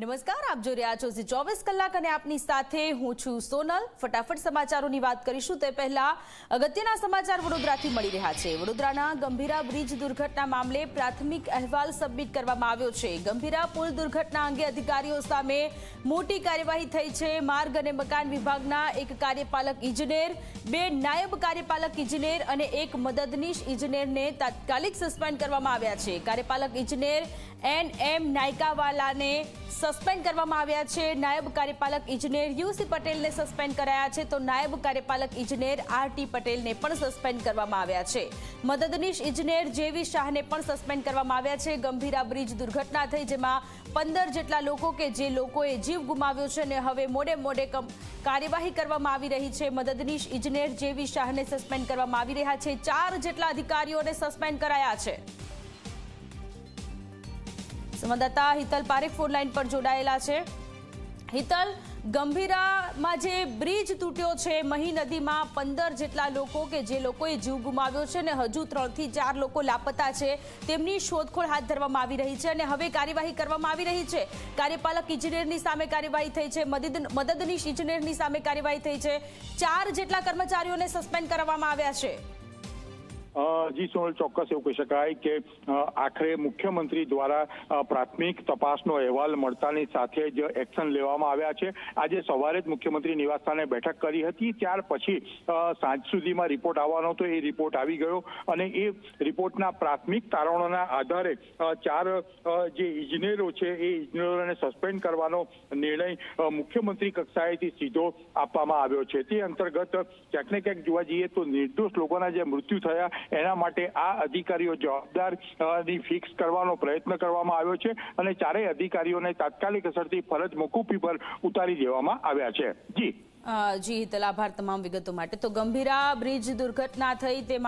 નમસ્કાર, આપ જોઈ રહ્યા છો ઝી ચોવીસ કલાક અને આપની સાથે હું છું સોનલ. ફટાફટ સમાચારોની વાત કરીશું. તે પહેલા અગત્યના સમાચાર વડોદરાથી મળી રહ્યા છે. વડોદરાના ગંભીરા બ્રિજ દુર્ઘટના મામલે પ્રાથમિક અહેવાલ સબમિટ કરવામાં આવ્યો છે. ગંભીરા પુલ દુર્ઘટના અંગે અધિકારીઓ સામે મોટી કાર્યવાહી થઈ છે. માર્ગ અને મકાન વિભાગના એક કાર્યપાલક ઇજનેર, બે નાયબ કાર્યપાલક ઇજનેર અને એક મદદનીશ ઇજનેરને તાત્કાલિક સસ્પેન્ડ કરવામાં આવ્યા છે. કાર્યપાલક ઇજનેર એન એમ નાયકાવાલાને સસ્પેન્ડ કરવામાં આવ્યા છે. નાયબ કાર્યપાલક ઇજનેર યુસી પટેલને સસ્પેન્ડ કરાયા છે. તો નાયબ કાર્યપાલક ઇજનેર આર ટી પટેલને પણ સસ્પેન્ડ કરવામાં આવ્યા છે. મદદનીશ ઇજનેર જેવી શાહને પણ સસ્પેન્ડ કરવામાં આવ્યા છે. ગંભીરા બ્રિજ દુર્ઘટના થઈ જેમાં પંદર જેટલા લોકો કે જે લોકોએ જીવ ગુમાવ્યો છે અને હવે મોડે મોડે કાર્યવાહી કરવામાં આવી રહી છે. મદદનીશ ઇજનેર જેવી શાહને સસ્પેન્ડ કરવામાં આવી રહ્યા છે. ચાર જેટલા અધિકારીઓને સસ્પેન્ડ કરાયા છે. સંવાદદાતા હિતલ પારેખ ફોન લાઈન પર જોડાયેલા છે. હિતલ, ગંભીરામાં જે બ્રિજ તૂટ્યો છે, મહી નદીમાં પંદર જેટલા લોકો કે જે લોકોએ જીવ ગુમાવ્યો છે અને હજુ ત્રણથી ચાર લોકો લાપતા છે, તેમની શોધખોળ હાથ ધરવામાં આવી રહી છે અને હવે કાર્યવાહી કરવામાં આવી રહી છે. કાર્યપાલક ઇજનેરની સામે કાર્યવાહી થઈ છે, મદદ, મદદનીશ ઇજનેરની સામે કાર્યવાહી થઈ છે. ચાર જેટલા કર્મચારીઓને સસ્પેન્ડ કરવામાં આવ્યા છે. જી સોનલ, ચોક્કસ એવું કહી શકાય કે આખરે મુખ્યમંત્રી દ્વારા પ્રાથમિક તપાસનો અહેવાલ મળતાની સાથે જ એક્શન લેવામાં આવ્યા છે. આજે સવારે જ મુખ્યમંત્રી નિવાસસ્થાને બેઠક કરી હતી. ત્યાર પછી સાંજ સુધીમાં રિપોર્ટ આવવાનો હતો. એ રિપોર્ટ આવી ગયો અને એ રિપોર્ટના પ્રાથમિક તારણોના આધારે ચાર જે ઇજનેરો છે, એ ઇજનેરોને સસ્પેન્ડ કરવાનો નિર્ણય મુખ્યમંત્રી કક્ષાએથી સીધો આપવામાં આવ્યો છે. તે અંતર્ગત, ક્યાંક ને ક્યાંક જોવા જઈએ તો નિર્દોષ લોકોના જે મૃત્યુ થયા એના માટે આ અધિકારીઓ જવાબદાર ફિક્સ કરવાનો પ્રયત્ન કરવામાં આવ્યો છે અને ચારેય અધિકારીઓને તાત્કાલિક અસરથી ફરજ મોકૂફી પર ઉતારી દેવામાં આવ્યા છે. જી. જી હિતલ આભાર તમામ વિગતો માટે. તો ગંભીરા બ્રિજ દુર્ઘટના થઈ તેમાં